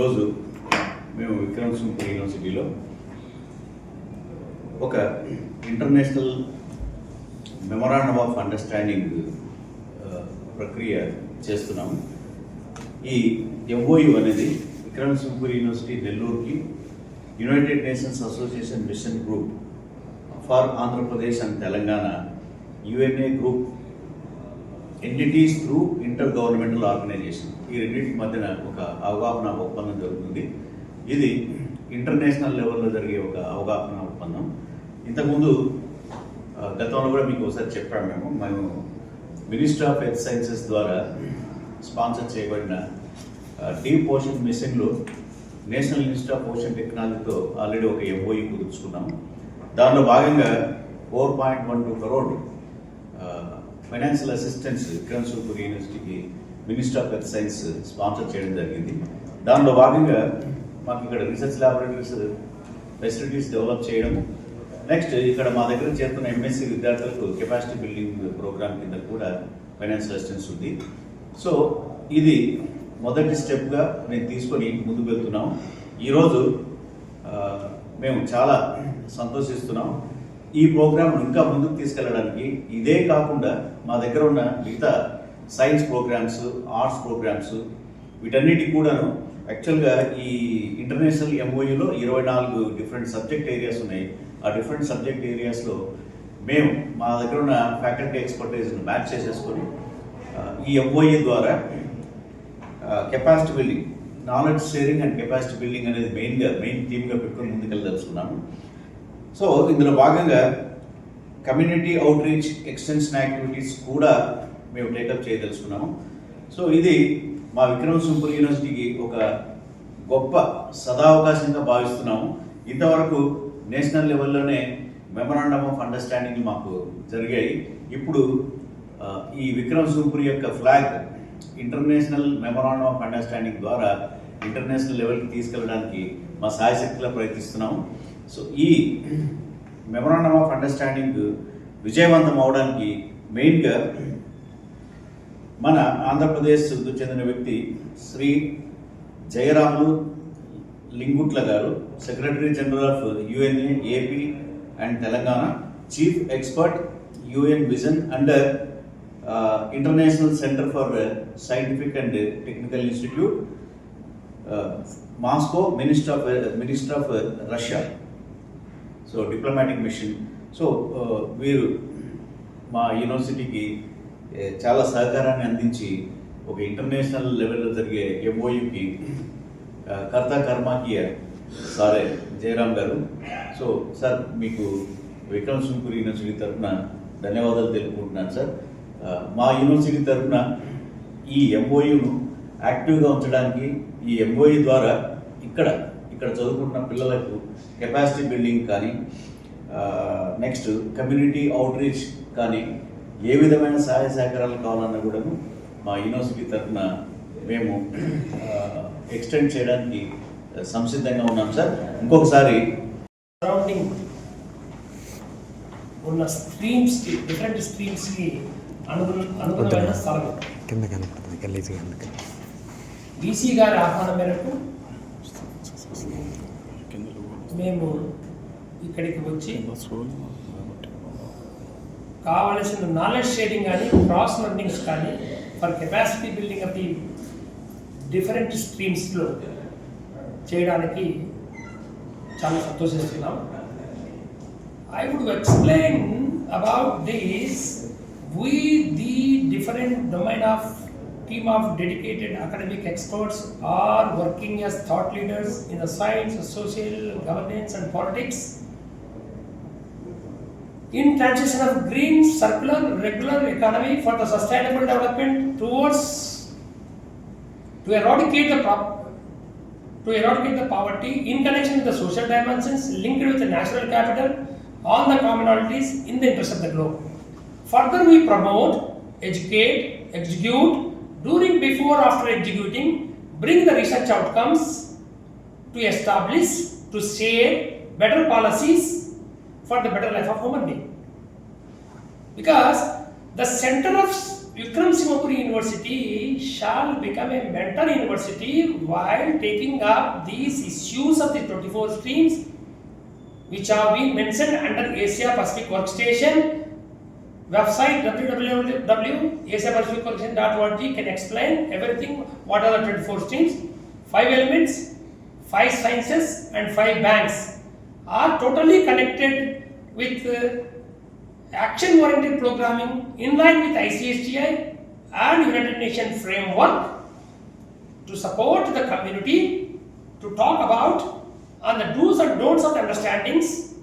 ఈరోజు మేము విక్రమ్ సింగ్ యూనివర్సిటీలో ఒక ఇంటర్నేషనల్ మెమరాండమ్ ఆఫ్ అండర్స్టాండింగ్ ప్రక్రియ చేస్తున్నాము. ఈ ఎంఓయు అనేది విక్రమ్ సింగ్పూర్ యూనివర్సిటీ నెల్లూరుకి United Nations association mission group for Andhra Pradesh and Telangana UNA group entities through inter governmental organisation ఈ రెండింటి మధ్యన ఒక అవగాహన ఒప్పందం జరుగుతుంది. ఇది ఇంటర్నేషనల్ లెవెల్లో జరిగే ఒక అవగాహన ఒప్పందం. ఇంతకుముందు గతంలో కూడా మీకు ఒకసారి చెప్పాము మేము. మేము మినిస్టర్ ఆఫ్ హెల్త్ సైన్సెస్ ద్వారా స్పాన్సర్ చేయబడిన డీప్ పోషన్ మిషన్లో నేషనల్ ఇన్స్టిట్యూట్ ఆఫ్ ఓషన్ టెక్నాలజీతో ఆల్రెడీ ఒక ఎంఓఈ కుదుర్చుకున్నాము దానిలో భాగంగా four point one two crore financial assistance Vikram super యూనివర్సిటీకి minister of health science sponsor చేయడం జరిగింది. దానిలో భాగంగా మాకు ఇక్కడ రీసెర్చ్ ల్యాబొరేటరీస్ ఫెసిలిటీస్ డెవలప్ చేయడం. నెక్స్ట్ ఇక్కడ మా దగ్గర చేరుతున్న ఎంఎస్సి విద్యార్థులకు కెపాసిటీ బిల్డింగ్ ప్రోగ్రామ్ కింద కూడా ఫైనాన్షియల్ అసిస్టెన్స్ ఉంది. సో ఇది మొదటి స్టెప్గా నేను తీసుకొని ముందుకు వెళ్తున్నాం. ఈరోజు మేము చాలా సంతోషిస్తున్నాం. ఈ ప్రోగ్రామ్ ఇంకా ముందుకు తీసుకెళ్ళడానికి ఇదే కాకుండా మా దగ్గర ఉన్న మిగతా సైన్స్ ప్రోగ్రామ్స్ ఆర్ట్స్ ప్రోగ్రామ్స్ వీటన్నిటికి కూడాను యాక్చువల్గా ఈ ఇంటర్నేషనల్ ఎంఓయూలో ఇరవై నాలుగు డిఫరెంట్ సబ్జెక్ట్ ఏరియాస్ ఉన్నాయి. ఆ డిఫరెంట్ సబ్జెక్ట్ ఏరియాస్లో మేము మా దగ్గర ఉన్న ఫ్యాకల్టీ ఎక్స్పర్టైజ్ను మ్యాచ్ చేసేసుకొని ఈ ఎంఓఈ ద్వారా capacity building knowledge sharing and capacity building అనేది మెయిన్గా మెయిన్ థీమ్గా పెట్టుకొని ముందుకెళ్ళదలుచుకున్నాము. సో ఇందులో భాగంగా community outreach extension activities కూడా మేము టేకప్ చేయదలుచుకున్నాము. సో ఇది మా విక్రమ్ సుంపుర్ యూనివర్సిటీకి ఒక గొప్ప సదావకాశంగా భావిస్తున్నాము. ఇంతవరకు నేషనల్ లెవెల్లోనే మెమరాండమ్ ఆఫ్ అండర్స్టాండింగ్ మాకు జరిగాయి. ఇప్పుడు ఈ విక్రమ్ సింపూర్ యొక్క flag international memorandum of understanding ద్వారా ఇంటర్నేషనల్ లెవెల్కి తీసుకెళ్ళడానికి మా సాయశక్తిలో ప్రయత్నిస్తున్నాము. సో ఈ మెమరాండమ్ ఆఫ్ అండర్స్టాండింగ్ విజయవంతం అవడానికి మెయిన్గా మన ఆంధ్రప్రదేశ్ చెందిన వ్యక్తి శ్రీ జయరాములు లింగుట్ల గారు secretary general of UNA AP and Telangana chief expert UN vision under international centre for scientific and technical institute Moscow minister of minister of Russia so diplomatic mission so వీరు మా యూనివర్సిటీకి చాలా సహకారాన్ని అందించి ఒక ఇంటర్నేషనల్ లెవెల్లో జరిగే ఎంఓయుకి కర్త కర్మాకియ సారే జయరామ్ గారు. సో సార్ మీకు విక్రమ్ సింపూర్ యూనివర్సిటీ తరఫున ధన్యవాదాలు తెలుపుకుంటున్నాను సార్. మా యూనివర్సిటీ తరఫున ఈ ఎంఓయును యాక్టివ్గా ఉంచడానికి ఈ ఎంఓయు ద్వారా ఇక్కడ ఇక్కడ చదువుకుంటున్న పిల్లలకు కెపాసిటీ బిల్డింగ్ కానీ నెక్స్ట్ కమ్యూనిటీ అవుట్ రీచ్ కానీ ఏ విధమైన సహాయ సహకారాలు కావాలన్నా కూడా మా యూనివర్సిటీ తరఫున మేము ఎక్స్టెండ్ చేయడానికి సంసిద్ధంగా ఉన్నాం సార్. ఇంకొకసారి సరౌండింగ్ ఉన్న స్ట్రీమ్స్కి డిఫరెంట్ స్ట్రీమ్స్కి అనుగుణ అనుగుణమైన స్థలం. కింద కనపడుతుంది బీసీ గారి ఆహ్వానం మేరకు మేము ఇక్కడికి వచ్చి కావలసిన నాలెడ్జ్ షేరింగ్ కానీ క్రాస్ లెర్నింగ్స్ కానీ for capacity building of the different స్ట్రీమ్స్లో చేయడానికి చాలా సంతోషిస్తున్నాం I would explain about this. We, the different domain of team of dedicated academic experts, are working as thought leaders in the science, social, governance, and politics. In transition of green, circular, regular economy for the sustainable development towards to eradicate the to eradicate the poverty in connection with the social dimensions linked with the natural capital on the commonalities in the interest of the globe. Further, we promote, educate, execute, during, before, after executing, bring the research outcomes to establish, to share better policies for the better life of human being. Because the center of Vikram Singapore University shall become a mentor university while taking up these issues of the 24 streams which have been mentioned under Asia Pacific Workstation website www.asiapacificworkstation.org can explain everything what are the 24 streams five elements five sciences and five banks are totally connected with uh, action oriented programming in line with ICSTI and United Nations framework to support the community to talk about on the do's and don'ts of understandings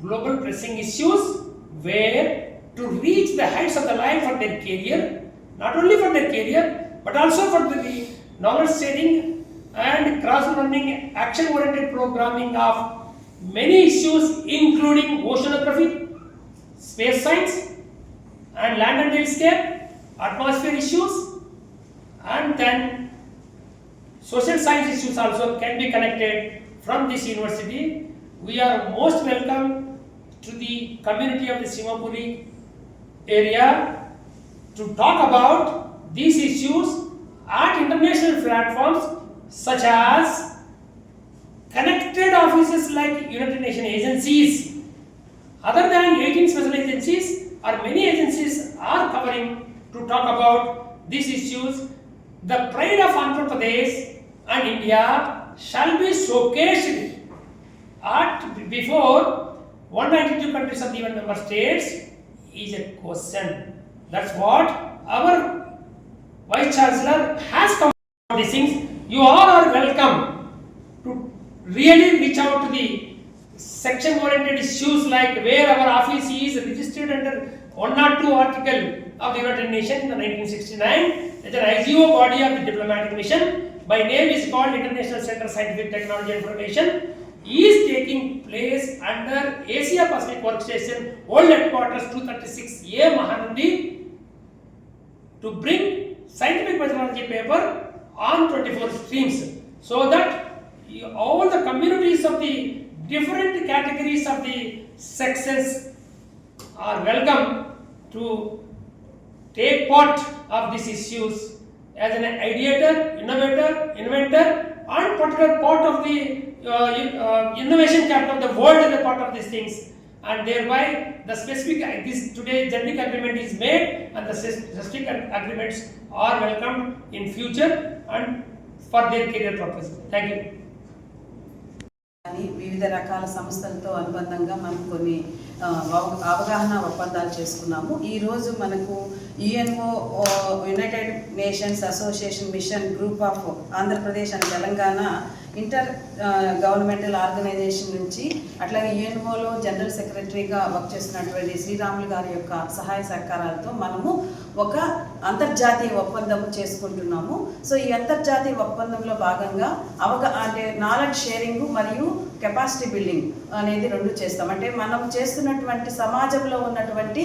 global pressing issues where to reach the heights of the life for their career, not only for their career, but also for the knowledge sharing and cross learning, action oriented programming of many issues, including oceanography, space science, and land and landscape, atmosphere issues, and then social science issues also can be connected from this university. We are most welcome to the community of the Simapuri area to talk about these issues at international platforms such as connected offices like United Nations agencies. Other than 18 special agencies or many agencies are covering to talk about these issues. The pride of Andhra Pradesh and India shall be showcased at before 192 countries of the member states is a question. That's what our Vice Chancellor has come to these things. You all are welcome to really reach out to the section oriented issues like where our office is registered under 102 article of the United Nations in 1969 as an IGO body of the diplomatic mission. My name is called International Center Scientific Technology Information is taking place under Asia Pacific Workstation World Headquarters 236A Mahanandi to bring scientific methodology paper on 24 streams so that all the communities of the different categories of the sexes are welcome to take part of these issues as an ideator, innovator, inventor, and particular part of the innovation capital of the world is a part of these things. And thereby, the specific this today generic agreement is made, and the specific agreements are welcomed in future and for their career purpose. Thank you. కానీ వివిధ రకాల సంస్థలతో అనుబంధంగా మనం కొన్ని అవగాహన ఒప్పందాలు చేసుకున్నాము ఈరోజు మనకు UNO United Nations association mission group of Andhra Pradesh and Telangana inter governmental organisation నుంచి అట్లాగే యుఎన్ఓలో జనరల్ సెక్రటరీగా వర్క్ చేస్తున్నటువంటి శ్రీరాములు గారి యొక్క సహాయ సహకారాలతో మనము ఒక అంతర్జాతీయ ఒప్పందం చేసుకుంటున్నాము. సో ఈ అంతర్జాతీయ ఒప్పందంలో భాగంగా అవగా అంటే నాలెడ్జ్ షేరింగ్ మరియు కెపాసిటీ బిల్డింగ్ అనేది రెండు చేస్తాం. అంటే మనం చేస్తున్నటువంటి సమాజంలో ఉన్నటువంటి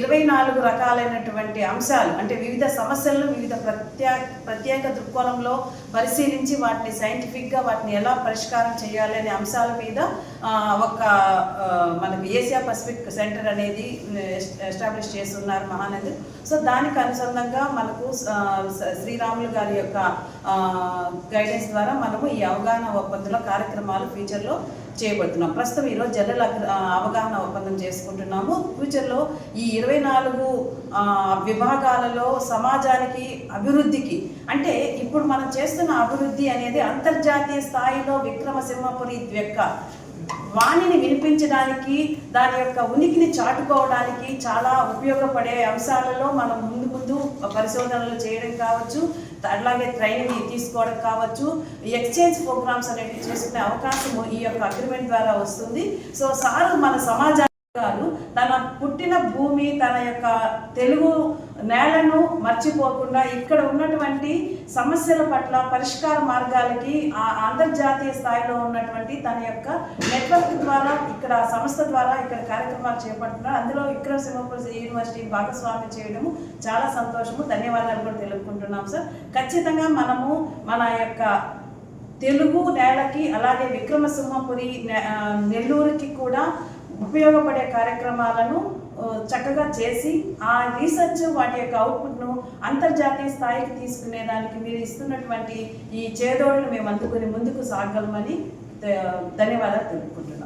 ఇరవై నాలుగు రకాలైనటువంటి అంశాలు అంటే వివిధ సమస్యలను వివిధ ప్రత్యేక ప్రత్యేక దృక్కోణంలో పరిశీలించి వాటిని సైంటిఫిక్గా వాటిని ఎలా పరిష్కారం చేయాలి అనే అంశాల మీద ఒక ఆ, మనకి ఏసియా పసిఫిక్ సెంటర్ అనేది ఎస్టాబ్లిష్ చేస్తున్నారు మహానది. సో దానికి అనుసంధంగా మనకు శ్రీరాములు గారి యొక్క గైడెన్స్ ద్వారా మనము ఈ అవగాహన ఒప్పందంలో కార్యక్రమాలు ఫ్యూచర్లో చేయబడుతున్నాం. ప్రస్తుతం ఈరోజు జనరల్ అవగాహన ఒప్పందం చేసుకుంటున్నాము. ఫ్యూచర్లో ఈ ఇరవై నాలుగు విభాగాలలో సమాజానికి అభివృద్ధికి అంటే ఇప్పుడు మనం చేస్తున్న అభివృద్ధి అనేది అంతర్జాతీయ స్థాయిలో విక్రమసింహపురి యొక్క వాణిని వినిపించడానికి దాని యొక్క ఉనికిని చాటుకోవడానికి చాలా ఉపయోగపడే అంశాలలో మనం ముందు ముందు పరిశోధనలు చేయడం కావచ్చు. అలాగే ట్రైనింగ్ తీసుకోవడం కావచ్చు. ఎక్స్చేంజ్ ప్రోగ్రామ్స్ అనేవి చేసుకునే అవకాశం ఈ యొక్క అగ్రిమెంట్ ద్వారా వస్తుంది. సో సార్ మన సమాజాలు తన పుట్టిన భూమి తన యొక్క తెలుగు నేలను మర్చిపోకుండా ఇక్కడ ఉన్నటువంటి సమస్యల పట్ల పరిష్కార మార్గాలకి ఆ అంతర్జాతీయ స్థాయిలో ఉన్నటువంటి తన యొక్క నెట్వర్క్ ద్వారా ఇక్కడ సంస్థ ద్వారా ఇక్కడ కార్యక్రమాలు చేపడుతున్నారు. అందులో విక్రమ సింహపురం యూనివర్సిటీ భాగస్వామ్యం చేయడము చాలా సంతోషము. ధన్యవాదాలు కూడా తెలుపుకుంటున్నాం సార్. ఖచ్చితంగా మనము మన యొక్క తెలుగు నేలకి అలాగే విక్రమసింహపురి నె- నెల్లూరుకి కూడా ఉపయోగపడే కార్యక్రమాలను చక్కగా చేసి ఆ రీసెర్చ్ వాటి యొక్క అవుట్పుట్ను అంతర్జాతీయ స్థాయికి తీసుకునే దానికి మీరు ఇస్తున్నటువంటి ఈ చేదోడును మేము అందుకుని ముందుకు సాగలమని ధన్యవాదాలు తెలుపుకుంటున్నాం.